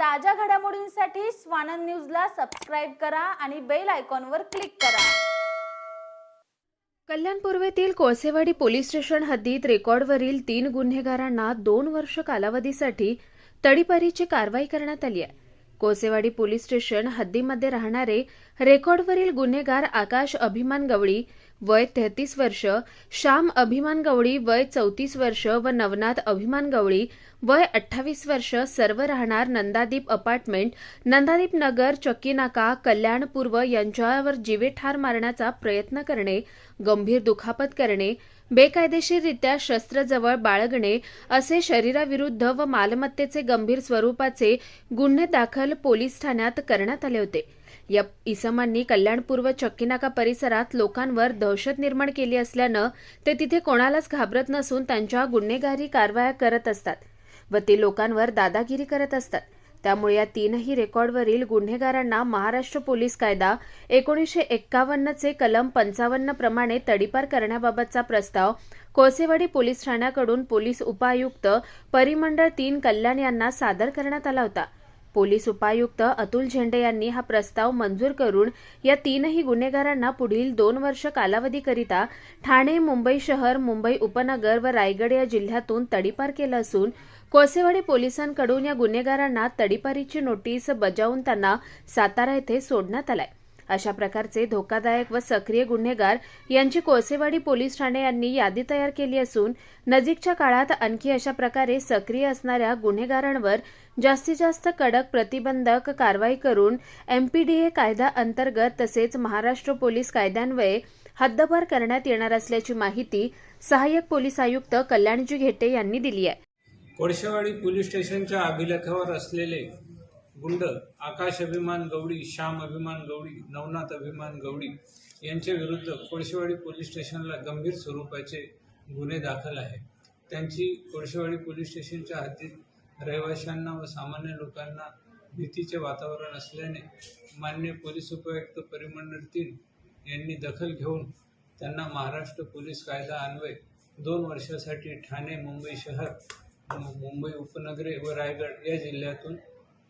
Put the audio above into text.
ताज्या घडामोडींसाठी स्वानंद न्यूजला सबस्क्राईब करा आणि बेल आयकॉनवर क्लिक करा. कल्याण पूर्वेतील कोळसेवाडी पोलीस स्टेशन हद्दीत रेकॉर्डवरील तीन गुन्हेगारांना दोन वर्ष कालावधीसाठी तडीपारीची कारवाई करण्यात आली आहे. कोळसेवाडी पोलीस स्टेशन हद्दीमध्ये राहणारे रेकॉर्डवरील गुन्हेगार आकाश अभिमान गवळी वय तेहतीस वर्ष श्याम अभिमान गवळी वय चौतीस वर्ष व नवनाथ अभिमान गवळी वय अठ्ठावीस वर्ष सर्व राहणार नंदादीप अपार्टमेंट नंदादीप नगर चक्कीनाका कल्याण पूर्व यांच्यावर जीवे ठार मारण्याचा प्रयत्न करणे गंभीर दुखापत करणे बेकायदेशीररित्या शस्त्रजवळ बाळगणे असे शरीराविरुद्ध व मालमत्तेचे गंभीर स्वरूपाचे गुन्हे दाखल पोलीस ठाण्यात करण्यात आले होते. या इसमांनी कल्याणपूर्व चक्कीनाका परिसरात लोकांवर दहशत निर्माण केली असल्यानं ते तिथे कोणालाच घाबरत नसून त्यांच्या गुन्हेगारी कारवाया करत असतात व ते लोकांवर दादागिरी करत असतात. त्यामुळे या तीनही रेकॉर्डवरील गुन्हेगारांना महाराष्ट्र पोलीस कायदा एकोणीसशे एक्कावन्नचे कलम पंचावन्न प्रमाणे तडीपार करण्याबाबतचा प्रस्ताव कोळसेवाडी पोलीस ठाण्याकडून पोलीस उपायुक्त परिमंडळ तीन कल्याण यांना सादर करण्यात आला होता. पोलीस उपायुक्त अतुल झेंडे यांनी हा प्रस्ताव मंजूर करून या तीनही गुन्हेगारांना पुढील दोन वर्ष कालावधीकरिता ठाणे मुंबई शहर मुंबई उपनगर व रायगड या जिल्ह्यातून तडीपार केलं असून कोळसेवाडी पोलिसांकडून या गुन्हेगारांना तडीपारीची नोटीस बजावून त्यांना सातारा येथे सोडण्यात आलाय. अशा प्रकारचे धोकादायक व सक्रिय गुन्हेगार यांची कोळसेवाडी पोलीस ठाणे यांनी यादी तयार केली असून नजीकच्या काळात आणखी अशा प्रकारे सक्रिय असणाऱ्या गुन्हेगारांवर जास्तीत जास्त कडक प्रतिबंधक कारवाई करून एमपीडीए कायदा अंतर्गत तसेच महाराष्ट्र पोलीस कायद्यान्वये हद्दपार करण्यात येणार असल्याची माहिती सहाय्यक पोलीस आयुक्त कल्याणजी घेटे यांनी दिली आहे. कोळशेवाडी पोलीस स्टेशनच्या अभिलेखावर असलेले गुंड आकाश अभिमान गवडी श्याम अभिमान गवडी नवनाथ अभिमान गवडी यांच्या विरुद्ध कोळशेवाडी पोलीस स्टेशनला गंभीर स्वरूपाचे गुन्हे दाखल आहे त्यांची कोळशेवाडी पोलीस स्टेशनच्या हद्दीत रहिवाशांना व सामान्य लोकांना भीतीचे वातावरण असल्याने मान्य पोलीस उपायुक्त परिमंडळ तीन यांनी दखल घेऊन त्यांना महाराष्ट्र पोलीस कायदा अन्वय दोन वर्षासाठी ठाणे मुंबई शहर मुंबई उपनगरे व रायगड या जिल्ह्यातून